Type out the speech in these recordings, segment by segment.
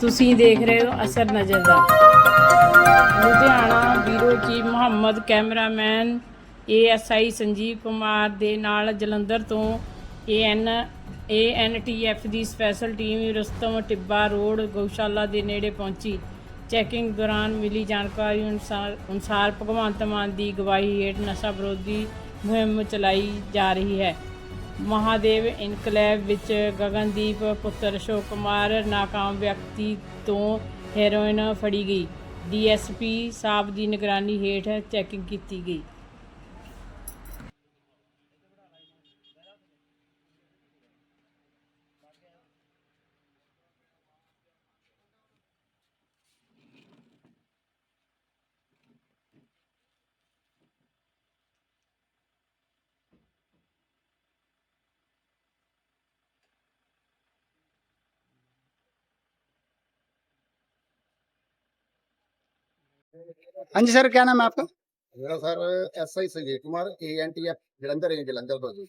ਤੁਸੀਂ ਦੇਖ ਰਹੇ ਹੋ ਅਸਰ ਨਜ਼ਰ ਦਾ Ludhiana bureau chief Mohammad cameraman ASI Sanjeev Kumar ਦੇ ਨਾਲ ਜਲੰਧਰ ਤੋਂ AN, ANTF the special team Rustam Tibba road ਗਊਸ਼ਾਲਾ ਦੇ ਨੇੜੇ ਪਹੁੰਚੀ। ਚੈਕਿੰਗ ਦੌਰਾਨ ਮਿਲੀ ਜਾਣਕਾਰੀ ਅਨੁਸਾਰ ਅਨੁਸਾਰ ਭਗਵੰਤ ਮਾਨ ਦੀ ਗਵਾਹੀ ਹੇਠ ਨਸ਼ਾ ਵਿਰੋਧੀ ਮੁਹਿੰਮ ਚਲਾਈ ਜਾ ਰਹੀ ਹੈ। ਮਹਾਦੇਵ ਇਨਕਲੇਵ ਵਿੱਚ ਗਗਨਦੀਪ ਪੁੱਤਰ ਅਸ਼ੋਕ ਕੁਮਾਰ ਨਾਕਾਮ ਵਿਅਕਤੀ ਤੋਂ ਹੈਰੋਇਨ ਫੜੀ ਗਈ। ਡੀਐਸਪੀ ਸਾਹਿਬ ਦੀ ਨਿਗਰਾਨੀ ਹੇਠ ਚੈਕਿੰਗ ਕੀਤੀ ਗਈ। हाँ जी सर क्या नाम है आपका ਮੇਰਾ sir SI Sanjeev Kumar ANTF Jalandhar range Jalandhar ਤੋਂ ਜੀ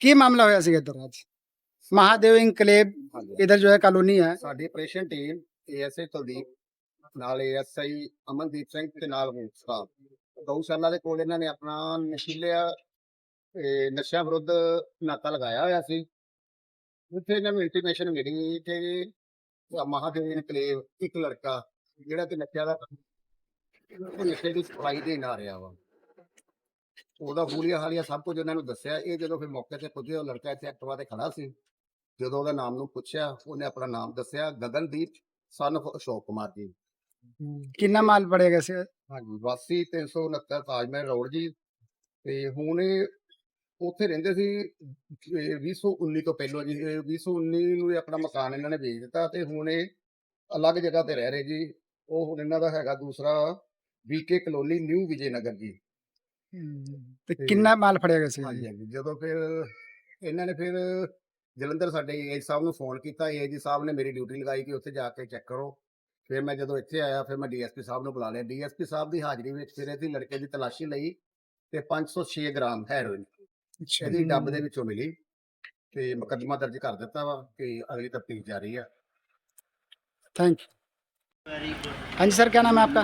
ਕੀ ਮਾਮਲਾ ਹੋਇਆ ਸੀਗਾ ਇੱਧਰ ਅੱਜ ਮਹਾਦੇਵ ਇਨਕਲੇਬ ਹਾਂਜੀ ਇਧਰ ਜੋ ਹੈ ਕਲੋਨੀ ਹੈ ਸਾਡੀ ਆਪਰੇਸ਼ਨ ਟੀਮ ਏਐਸਏ ਕੁਲਦੀਪ ਨਾਲ ਏਐਸਆਈ ਅਮਨਦੀਪ ਸਿੰਘ ਤੇ ਨਾਲ ਹੋਰ ਸਟਾਫ ਗਊਸ਼ਾਲਾ ਦੇ ਕੋਲ ਇਹਨਾਂ ਨੇ ਆਪਣਾ ਨਸ਼ੀਲਿਆ ਇਹ ਨਸ਼ਾ ਵਿਰੁੱਧ ਨਾਕਾ ਲਗਾਇਆ ਹੋਇਆ ਸੀ ਉੱਥੇ ਇਹਨਾਂ ਨੂੰ ਇੰਟੀਮੇਸ਼ਨ ਮਿਲੀ ਕਿ ਮਹਾਦੇਵ ਇਨਕਲੇਵ ਇੱਕ ਲੜਕਾ ਜਿਹੜਾ ਕਿ ਨਸ਼ਿਆਂ ਦਾ ਉਹ ਨਸ਼ੇ ਦੀ ਸਪਲਾਈ ਦੇਣ ਆ ਰਿਹਾ ਵਾ। ਉਹਦਾ ਹੂਲੀਆ ਹਾਲੀਆ ਸਭ ਕੁਝ ਉਹਨਾਂ ਨੂੰ ਦੱਸਿਆ। ਇਹ ਜਦੋਂ ਫਿਰ ਮੌਕੇ ਤੇ ਪੁੱਜੇ ਉਹ ਲੜਕਾ ਇੱਥੇ ਐਕਟਿਵਾ ਤੇ ਖੜਾ ਸੀ। ਜਦੋਂ ਉਹਦਾ ਨਾਮ ਨੂੰ ਪੁੱਛਿਆ ਉਹਨੇ ਆਪਣਾ ਨਾਮ ਦੱਸਿਆ ਗਗਨਦੀਪ ਸਨ ਅਸ਼ੋਕ ਕੁਮਾਰ ਜੀ। ਕਿੰਨਾ ਮਾਲ ਪੜੇਗਾ ਸੀ? ਹਾਂਜੀ ਵਾਸੀ 369 ਤਾਜਮਹਿਲ ਰੋਡ ਜੀ। ਤੇ ਹੁਣ ਇਹ ਉੱਥੇ ਰਹਿੰਦੇ ਸੀ ਇਹ 2019 ਤੋਂ ਪਹਿਲਾਂ ਜੀ। ਇਹ 2019 ਨੂੰ ਆਪਣਾ ਮਕਾਨ ਇਹਨਾਂ ਨੇ ਵੇਚ ਦਿੱਤਾ। ਤੇ ਹੁਣ ਇਹ ਅਲੱਗ ਜਗ੍ਹਾ ਤੇ ਰਹਿ ਰਹੇ ਜੀ। ਉਹ ਹੁਣ ਇਹਨਾਂ ਦਾ ਹੈਗਾ ਦੂਸਰਾ ਵੀਕੇ ਕਲੋਲੀ ਨਿਊ ਵਿਜੇ ਨਗਰ ਜੀ ਤੇ ਕਿੰਨਾ ਮਾਲ ਫੜਿਆ ਗਿਆ ਸੀ ਹਾਂਜੀ ਹਾਂਜੀ ਜਦੋਂ ਫਿਰ ਇਹਨਾਂ ਨੇ ਫਿਰ ਜਲੰਧਰ ਸਾਡੇ ਏਜ ਸਾਹਿਬ ਨੂੰ ਫੋਨ ਕੀਤਾ ਏਜ ਸਾਹਿਬ ਨੇ ਮੇਰੀ ਡਿਊਟੀ ਲਗਾਈ ਕਿ ਉੱਥੇ ਜਾ ਕੇ ਚੈੱਕ ਕਰੋ। ਫਿਰ ਮੈਂ ਜਦੋਂ ਇੱਥੇ ਆਇਆ ਫਿਰ ਮੈਂ ਡੀਐਸਪੀ ਸਾਹਿਬ ਨੂੰ ਬੁਲਾ ਲਿਆ। ਡੀਐਸਪੀ ਸਾਹਿਬ ਦੀ ਹਾਜ਼ਰੀ ਵਿੱਚ ਫਿਰ ਇਹਦੀ ਲੜਕੇ ਦੀ ਤਲਾਸ਼ੀ ਲਈ ਤੇ 506 ਗ੍ਰਾਮ ਹੈਰੋਇਨ ਇਹਦੀ ਡੱਬ ਦੇ ਵਿੱਚੋਂ ਮਿਲੀ ਤੇ ਮੁਕੱਦਮਾ ਦਰਜ ਕਰ ਦਿੱਤਾ ਵਾ ਤੇ ਅਗਲੀ ਤਫਤੀਸ਼ ਜਾਰੀ ਆ। Thank you. ਹਾਂਜੀ ਸਰ ਕੀ ਨਾਮ ਹੈ ਆਪਕਾ?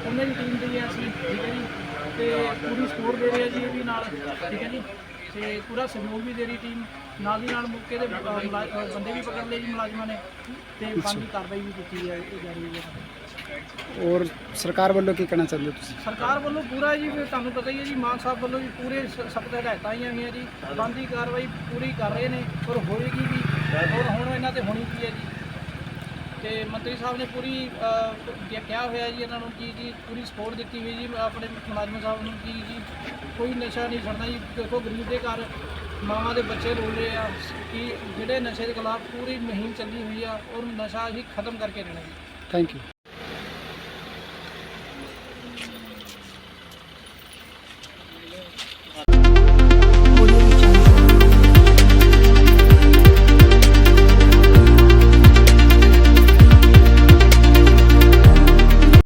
ਉਹਨਾਂ ਦੀ ਟੀਮ ਦੇ ਅਸੀਂ ਠੀਕ ਹੈ ਜੀ। ਤੇ ਪੂਰੀ ਸਪੋਰਟ ਦੇ ਰਹੇ ਆ ਜੀ ਇਹ ਵੀ ਨਾਲ ਠੀਕ ਹੈ ਜੀ। ਤੇ ਪੂਰਾ ਸਹਿਯੋਗ ਵੀ ਦੇ ਰਹੀ ਟੀਮ ਨਾਲ ਦੀ ਨਾਲ ਮੌਕੇ ਦੇ ਬੰਦੇ ਵੀ ਪਕੜ ਲਏ ਜੀ ਮੁਲਾਜ਼ਮਾਂ ਨੇ ਤੇ ਬਾਕੀ ਕਾਰਵਾਈ ਵੀ ਕੀਤੀ ਹੈ ਇਹ ਜਾਰੀ ਹੈ ਔਰ ਸਰਕਾਰ ਵੱਲੋਂ ਕੀ ਕਹਿਣਾ ਚਾਹੁੰਦੇ ਤੁਸੀਂ? ਸਰਕਾਰ ਵੱਲੋਂ ਪੂਰਾ ਜੀ ਤੁਹਾਨੂੰ ਪਤਾ ਹੀ ਹੈ ਜੀ ਮਾਨ ਸਾਹਿਬ ਵੱਲੋਂ ਜੀ ਪੂਰੇ ਸਭ ਸਖਤ ਹਦਾਇਤਾਂ ਆਈਆਂ ਹੋਈਆਂ ਜੀ। ਬੰਦੀ ਕਾਰਵਾਈ ਪੂਰੀ ਕਰ ਰਹੇ ਨੇ ਔਰ ਹੋਏਗੀ ਵੀ ਔਰ ਹੁਣ ਇਹਨਾਂ ਤੇ ਹੋਣੀ ਕੀ ਹੈ ਜੀ? ਤੇ ਮੰਤਰੀ ਸਾਹਿਬ ਨੇ ਪੂਰੀ ਅ, ਕਿਹਾ ਕਿਹਾ ਹੋਇਆ ਜੀ ਇਹਨਾਂ ਨੂੰ ਕਿ ਜੀ ਪੂਰੀ ਸਪੋਰਟ ਦਿੱਤੀ ਹੋਈ ਜੀ ਆਪਣੇ ਮੁਲਾਜ਼ਮ ਸਾਹਿਬ ਨੂੰ ਕਿ ਜੀ ਕੋਈ ਨਸ਼ਾ ਨਹੀਂ ਛੱਡਣਾ ਜੀ। ਦੇਖੋ ਗਰੀਬ ਦੇ ਘਰ ਮਾਵਾਂ ਦੇ ਬੱਚੇ ਰੋਲ ਰਹੇ ਆ ਕਿ ਜਿਹੜੇ ਨਸ਼ੇ ਦੇ ਖਿਲਾਫ ਪੂਰੀ ਮੁਹਿੰਮ ਚੱਲੀ ਹੋਈ ਆ ਔਰ ਨਸ਼ਾ ਹੀ ਖਤਮ ਕਰਕੇ ਰਹਿਣਾ ਜੀ। Thank you